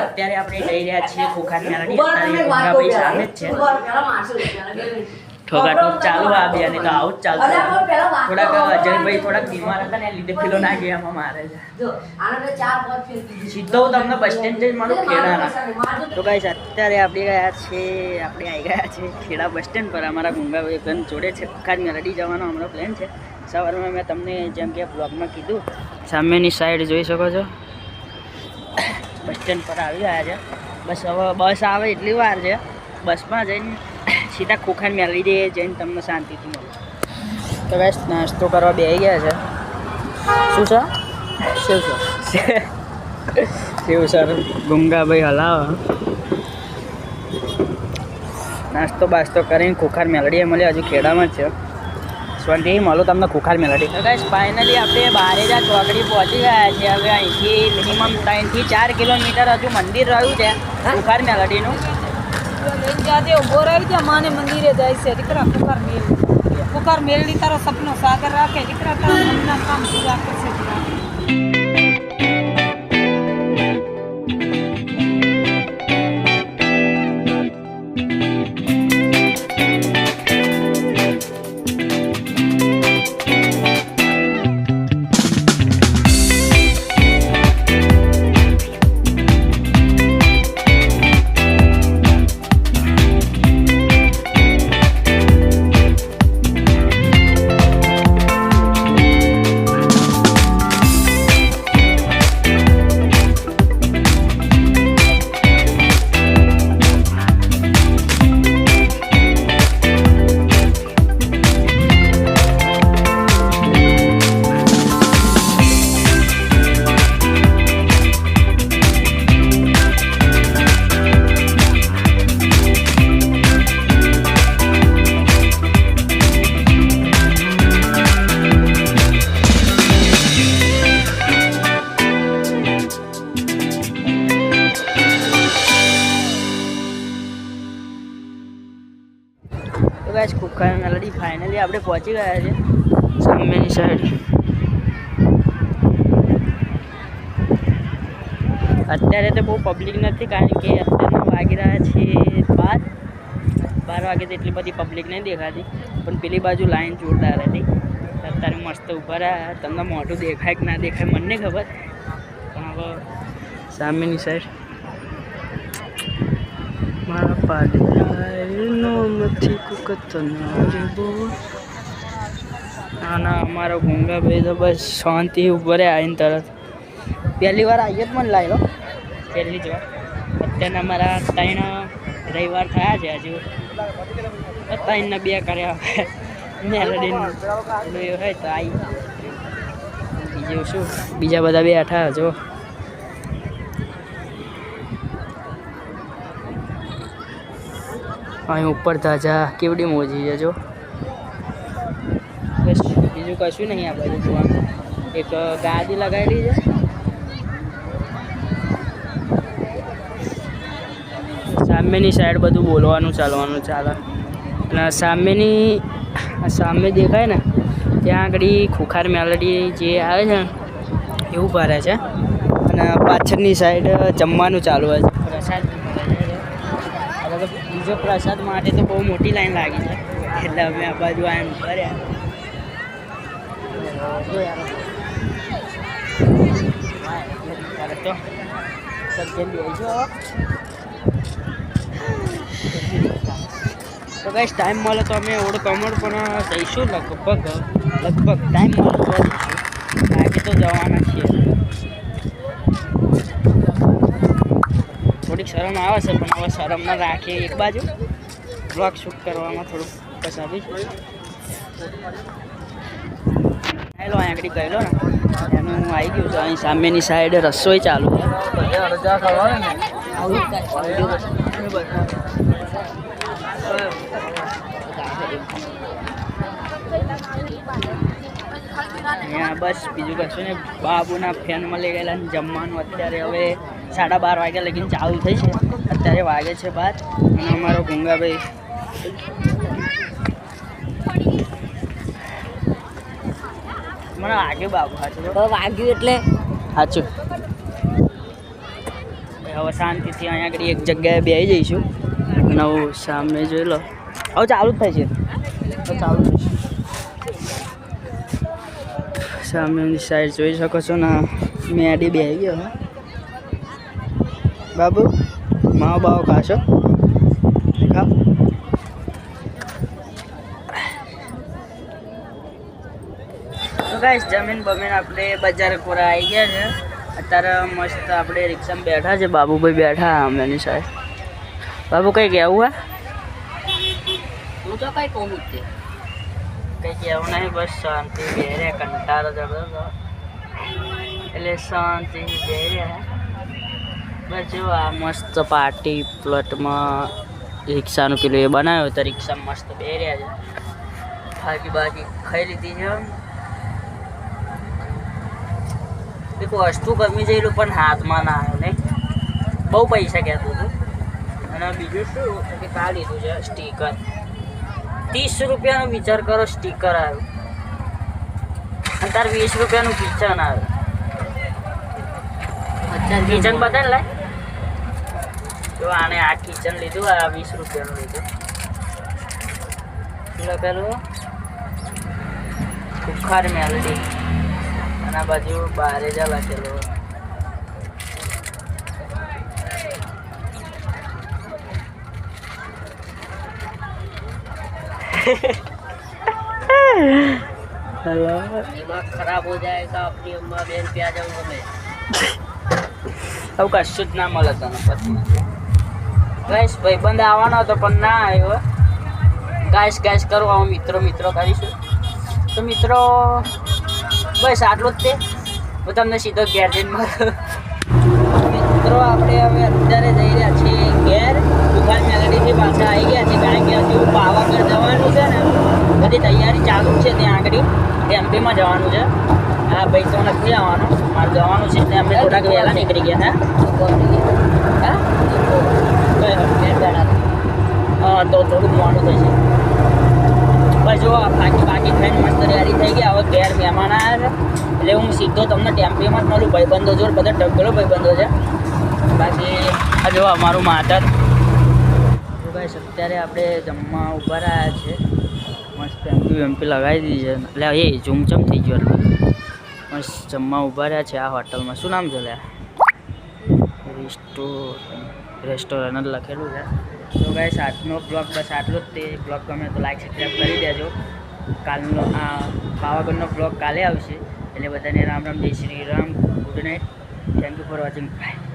અત્યારે આપણે જઈ રહ્યા છીએ ખોખાર મેલડી સામે જ છે ઠોકાઠોક ચાલુ આવી અને તો આવું જ ચાલતું. થોડાક અજયભાઈ થોડાક બીમાર હતા ને લીધે પેલો ના ગયા એમાં મારે છે. સીધો હું તમને બસ સ્ટેન્ડ જઈને મારું ખેડાના તો ગાઈસ અત્યારે આપણે ગયા છે આપણે આવી ગયા છે ખેડા બસ સ્ટેન્ડ પર. અમારા ગુંગાભાઈ જોડે છે ખોખાર રડી જવાનો અમારો પ્લાન છે. સવારમાં મેં તમને જેમ કે બ્લોગમાં કીધું સામેની સાઈડ જોઈ શકો છો. બસ સ્ટેન્ડ પર આવી ગયા છે. બસ હવે બસ આવે એટલી વાર છે. બસમાં જઈને સીધા ખોખાને મેળવી દઈએ જઈને તમને શાંતિથી મળે. તો બસ નાસ્તો કરવા બે ગયા છે. શું છે? શું સર શિવ સર ગુંગાભાઈ હલાવો. નાસ્તો બાસ્તો કરીને ખોખાર મેલડીએ મળે હજુ ખેડામાં જ છે. સ્વંતી મળો તમને ખુખાર મેલડી તો ગાઈસ ફાઇનલી આપણે બારેજા ચોકડી પહોંચી ગયા છે હવે અહીંથી મિનિમમ ત્રણથી ચાર કિલોમીટર હજુ મંદિર રહ્યું છે ખોખાર મેલડીનું જાતે ઊભો રહી જા માને મંદિરે જાય છે. દીકરા ખુખાર મેળ ખુખાર મેળની તારો સપનો સાગર રાખે. દીકરા તારા મનના કામ પૂરા કરશે. દીકરા. ગાઈસ કુકર મેલડી ફાઇનલી આપણે પહોંચી ગયા છે. સામેની સાઈડ અત્યારે તો બહુ પબ્લિક નથી કારણ કે અત્યારે વાગી રહ્યા છે બાર. બાર વાગે તો એટલી બધી પબ્લિક નહીં દેખાતી પણ પેલી બાજુ લાઈન જોરદાર હતી. અત્યારે મસ્ત ઊભા રહ્યા. તમને મોઢું દેખાય કે ના દેખાય મને ખબર. પણ હવે સામેની સાઈડ મારા પાડીનો નથી કુકતના બોલ ના ના અમારો ગુંગાભાઈ તો બસ શાંતિ ઉપર આવીને તરત. પહેલી વાર આવીએ જ મને લાવ્યો પહેલી જ વાર. અત્યારના અમારા ત્રણ રવિવાર થયા છે હજુ. ત્રણ બે કર્યા મેલડીનું હોય તો આવી બીજું શું? બીજા બધા બેઠા જો અહીં ઉપર તાજા કેવડી મોજી છે જો. બસ બીજું કશું નહીં આ બધું જોવાનું. એક ગાદી લગાવેલી છે. સામેની સાઈડ બધું બોલવાનું ચાલવાનું ચાલે. અને સામેની સામે દેખાય ને ત્યાં આગળ ખુખાર મેલડી જે આવે છે ને એવું ભરે છે. અને પાછળની સાઈડ જમવાનું ચાલુ હોય છે. પ્રસાદ. હવે બીજો પ્રસાદ માટે તો બહુ મોટી લાઈન લાગી છે. એટલે અમે આ બાજુ આમ કર્યા. તો તો કઈ ટાઈમ મળે તો અમે ઓળખ કમર પણ જઈશું લગભગ. લગભગ ટાઈમ મળે તો બાકી તો જવાના છીએ થોડીક શરમ આવે છે, પણ હવે શરમ ના રાખીએ એક બાજુ. બ્લોગ શૂટ કરવામાં થોડુંક પસાવી હેલો અહીં આગળ ગયેલો ને? એનું હું આવી ગયું છું અહીં સામેની સાઈડ રસોઈ ચાલુ અહીંયા બસ, બીજું કશું ને બાબુના ફેનમાં લઈ ગયેલા જમવાનું. અત્યારે હવે સાડા બાર વાગ્યા લગીને ચાલુ થઈ છે. અત્યારે વાગે છે બાર. અને અમારો ગુંગાભાઈ મને વાગ્યું બાબુ સાચું વાગ્યું એટલે? સાચું. હવે શાંતિથી અહીંયા આગળ એક જગ્યાએ બેસી જઈશું. નવું સામે જોઈ લો. હવે ચાલુ જ થાય છે. ચાલુ થશે સામેની સાઈડ જોઈ શકો છો ને મેડી બેસી ગયો. હે બાબુ માવો બાવો ખાશો? ખાઓ. તો ગાઈસ જમીન બમીન આપણે બજાર કોરા આવી ગયા છે. અત્યારે મસ્ત આપણે રિક્ષામાં બેઠા છે બાબુભાઈ બેઠા અમેની સાહેબ સાઈડ બાબુ કઈ કહેવું હા? હું તો કઈ કહું જ કંઈ કઈ કહેવું નહીં બસ શાંતિ બેરે કંટાળો ચડતો એટલે શાંતિ બેરે બસ જો આ મસ્ત પાર્ટી પ્લોટમાં રિક્ષાનું પેલું એ બનાવ્યું તો રિક્ષા મસ્ત બેર્યા છે. ભાજી બાકી ખાઈ લીધી છે એક વસ્તુ ગમી જયેલું પણ હાથમાં ના આવ્યું નહીં? બહુ પૈસા કહેતું હતું. અને બીજું શું? કે કા લીધું છે સ્ટીકર. ત્રીસ રૂપિયાનો વિચાર કરો સ્ટીકર આવ્યું અને તાર વીસ રૂપિયાનું કિચન આવ્યું કિચન બતાવ લાય. જો આને આ કિચન લીધું આ વીસ રૂપિયાનું લીધું શું લખેલું કુખાર મેલડી અને આ બાજુ બારેજા લખેલું હેલો दिमाग खराब हो जाएगा अपनी अम्मा बहन पे आ जाऊंगा मैं આવું કશું જ ના મળે તને પછી ગાઈશ ભાઈબંધ આવવાનો હતો, પણ ના આવ્યો. ગાઈશ ગાઈશ કરવા મિત્રો મિત્રો કરીશું. તો મિત્રો, બસ આટલું જ તે. હું તમને સીધો ઘેર જઈને મિત્રો, આપણે હવે અત્યારે જઈ રહ્યા છીએ ઘેર. દુકાન મેલડીથી પાછા આવી ગયા છે કારણ કે હજુ પાવાગઢ જવાનું છે ને, બધી તૈયારી ચાલુ છે ત્યાં આગળ. એમપીમાં જવાનું છે. હા, ભાઈ તો નથી આવવાનું મારે જવાનું છે, એટલે અમે થોડાક વહેલા નીકળી ગયા હતા હા? હા, તો થોડુંક મોડું થશે. બસ જો બાકી બાકી થઈને મસ્ત તૈયારી થઈ ગયા. હવે ઘેર મહેમાન આવ્યા છે. એટલે હું સીધો તમને ટેમ્પીમાં જ મળું. ભાઈબંધો જોડે બધા ઢગલો ભાઈબંધો છે. બાકી, આ જો, અમારું માતર ગાઈસ અત્યારે આપણે જમવા ઊભા રહ્યા છે મસ્ત એમપી વેમ્પી લગાવી દીધી છે. એટલે એ ચૂમચમ થઈ ગયો એટલે. મસ્ત જમવા ઊભા રહ્યા છે આ હોટલમાં શું નામ છે લે રેસ્ટો રેસ્ટોરન્ટ લખેલું છે. તો ગાઈસ આજનો બ્લોગ બસ આટલો જ તે. બ્લોગ ગમે તો લાઈક સબસ્ક્રાઈબ કરી દેજો. કાલનો આ પાવાગઢનો બ્લોગ કાલે આવશે. એટલે બધાને રામ રામ, જય Shri Ram. Good night thank you for watching bye